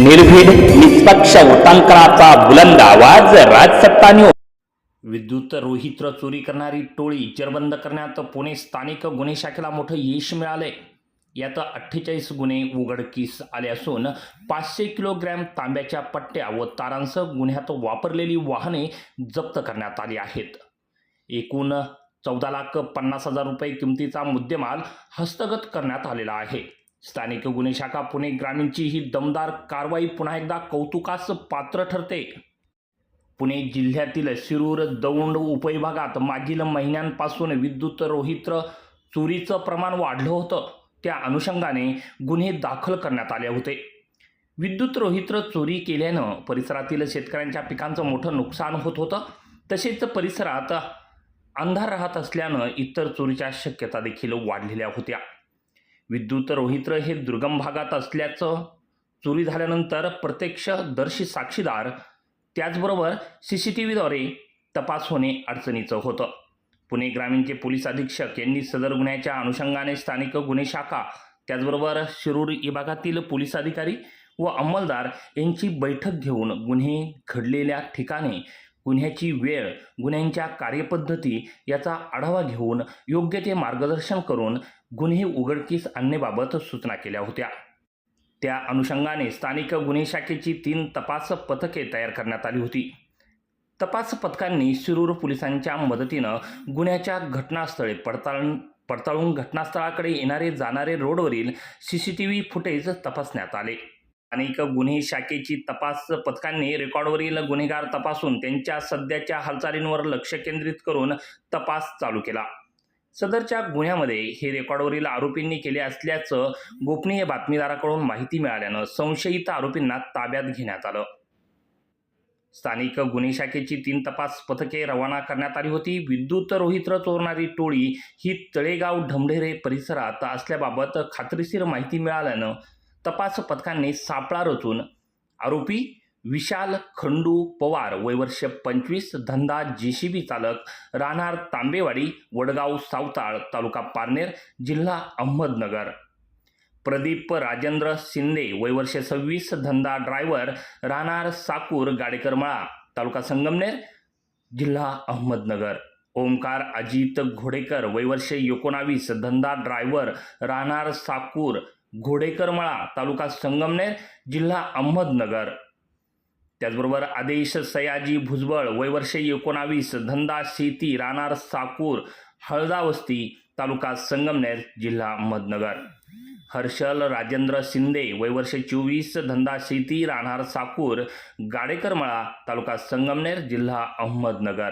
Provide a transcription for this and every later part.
निर्भीड निष्पक्ष उटंकनाचा बुलंद आवाज राजसत्ता न्यूज विद्युत रोहित्र चोरी करणारी टोळी चरबंद करण्यात पुणे स्थानिक गुन्हे शाखेला मोठं यश मिळाले यात अठ्ठेचाळीस गुन्हे उघडकीस आले असून पाचशे किलोग्रॅम तांब्याच्या पट्ट्या व तारांसह गुन्ह्यात वापरलेली वाहने जप्त करण्यात आली आहेत. एकूण चौदा लाख पन्नास हजार रुपये किमतीचा मुद्देमाल हस्तगत करण्यात आलेला आहे. स्थानिक गुन्हे शाखा पुणे ग्रामीणची ही दमदार कारवाई पुन्हा एकदा कौतुकास पात्र ठरते. पुणे जिल्ह्यातील शिरूर दौंड उपविभागात मागील महिन्यांपासून विद्युत रोहित्र चोरीचं प्रमाण वाढलं होतं. त्या अनुषंगाने गुन्हे दाखल करण्यात आले होते. विद्युत रोहित्र चोरी केल्यानं परिसरातील शेतकऱ्यांच्या पिकांचं मोठं नुकसान होत होतं. तसेच परिसरात अंधार राहत असल्यानं इतर चोरीच्या शक्यता देखील वाढलेल्या होत्या. विद्युत रोहित्र हे दुर्गम भागात असल्याचं चोरी झाल्यानंतर प्रत्यक्षदर्शी साक्षीदार त्याचबरोबर सी सी टी व्हीद्वारे तपास होणे अडचणीचं होतं. पुणे ग्रामीणचे पोलीस अधीक्षक यांनी सदर गुन्ह्याच्या अनुषंगाने स्थानिक गुन्हे शाखा त्याचबरोबर शिरूर विभागातील पोलीस अधिकारी व अंमलदार यांची बैठक घेऊन गुन्हे घडलेल्या ठिकाणी गुन्ह्याची वेळ गुन्ह्यांच्या कार्यपद्धती याचा आढावा घेऊन योग्य ते मार्गदर्शन करून गुन्हे उघडकीस आणण्याबाबत सूचना केल्या होत्या. त्या अनुषंगाने स्थानिक गुन्हे शाखेची तीन तपास पथके तयार करण्यात आली होती. तपास पथकांनी शिरूर पोलिसांच्या मदतीनं गुन्ह्याच्या घटनास्थळे पडताळून पडताळून घटनास्थळाकडे येणारे जाणारे रोडवरील C C T V footage तपासण्यात आले. स्थानिक गुन्हे शाखेची तपास पथकांनी रेकॉर्डवरील गुन्हेगार तपासून त्यांच्या सध्याच्या हालचालींवर लक्ष केंद्रित करून तपास चालू केला. सदरच्या गुन्ह्यामध्ये हे रेकॉर्डवरील आरोपींनी केले असल्याचं गोपनीय बातमीदाराकडून माहिती मिळाल्यानं संशयित आरोपींना ताब्यात घेण्यात आलं. स्थानिक गुन्हे शाखेची तीन तपास पथके रवाना करण्यात आली होती. विद्युत रोहित्र चोरणारी टोळी ही तळेगाव ढमढेरे परिसरात असल्याबाबत खात्रीशीर माहिती मिळाल्यानं तपास पथकांनी सापळा रचून आरोपी विशाल खंडू पवार वयवर्ष पंचवीस धंदा जेसीबी चालक राहणार तांबेवाडी वडगाव सावताळ तालुका पारनेर जिल्हा अहमदनगर. प्रदीप राजेंद्र शिंदे वयवर्ष सव्वीस धंदा ड्रायव्हर राहणार साकूर गाडेकरमळा तालुका संगमनेर जिल्हा अहमदनगर. ओमकार अजित घोडेकर वयवर्ष एकोणावीस धंदा ड्रायव्हर राहणार साकूर घोडेकरमळा तालुका संगमनेर जिल्हा अहमदनगर. त्याचबरोबर आदेश सयाजी भुजबळ वयवर्षे एकोणावीस धंदा शेती राहणार साकूर हळदावस्ती तालुका संगमनेर जिल्हा अहमदनगर. हर्षल राजेंद्र शिंदे वयवर्ष चोवीस धंदा शेती राहणार साकूर गाडेकरमळा तालुका संगमनेर जिल्हा अहमदनगर.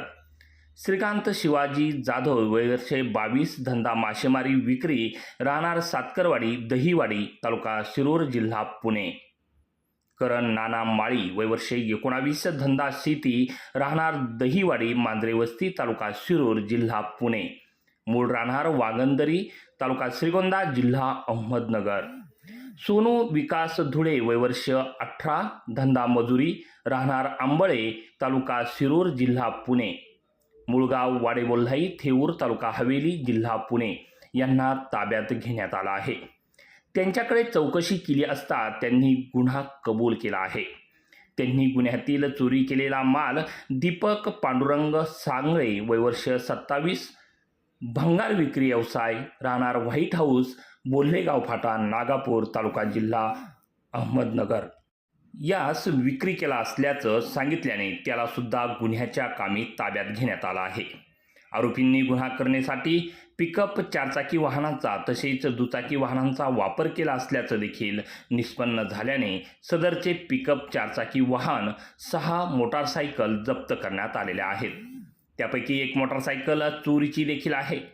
श्रीकांत शिवाजी जाधव वयवर्षे बावीस धंदा मासेमारी विक्री राहणार सातकरवाडी दहीवाडी तालुका शिरूर जिल्हा पुणे. करण नाना माळी वयवर्षे एकोणावीस धंदा शेती राहणार दहीवाडी मांजरे वस्ती तालुका शिरूर जिल्हा पुणे. मूळ राहणार वागंदरी तालुका श्रीगोंदा जिल्हा अहमदनगर. सोनू विकास धुळे वयवर्ष अठरा धंदा मजुरी राहणार आंबळे तालुका शिरूर जिल्हा पुणे. मुळगाव वाडेबोल्हाई थेऊर तालुका हवेली जिल्हा पुणे यांना ताब्यात घेण्यात आला आहे. त्यांच्याकडे चौकशी केली असता त्यांनी गुन्हा कबूल केला आहे. त्यांनी गुन्ह्यातील चोरी केलेला माल दीपक पांडुरंग सांगळे वयवर्ष सत्तावीस भंगार विक्री व्यवसाय राहणार व्हाईट हाऊस बोल्हेगाव फाटा नागापूर तालुका जिल्हा अहमदनगर. यास विक्री केला असल्याचं सांगितल्याने त्याला सुद्धा गुन्ह्याच्या कामी ताब्यात घेण्यात आला आहे. आरोपींनी गुन्हा करण्यासाठी पिकअप चारचाकी वाहनांचा तसेच दुचाकी वाहनांचा वापर केला असल्याचं देखील निष्पन्न झाल्याने सदरचे पिकअप चारचाकी वाहन सहा मोटारसायकल जप्त करण्यात आलेल्या आहेत. त्यापैकी एक मोटारसायकल चोरीची देखील आहे.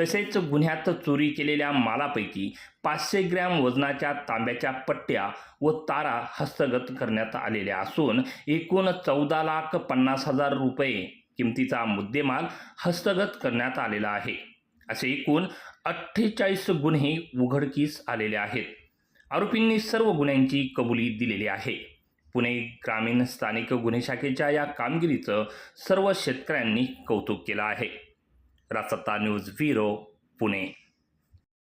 तसेच गुन्ह्यात चोरी केलेल्या मालापैकी पाचशे ग्रॅम वजनाच्या तांब्याच्या पट्ट्या व तारा हस्तगत करण्यात आलेल्या असून एकूण चौदा लाख पन्नास हजार रुपये किमतीचा मुद्देमाल हस्तगत करण्यात आलेला आहे. असे एकूण अठ्ठेचाळीस गुन्हे उघडकीस आलेले आहेत. आरोपींनी सर्व गुन्ह्यांची कबुली दिलेली आहे. पुणे ग्रामीण स्थानिक गुन्हे शाखेच्या या कामगिरीचं सर्व शेतकऱ्यांनी कौतुक केलं आहे. रासत्ता न्यूज ब्युरो पुणे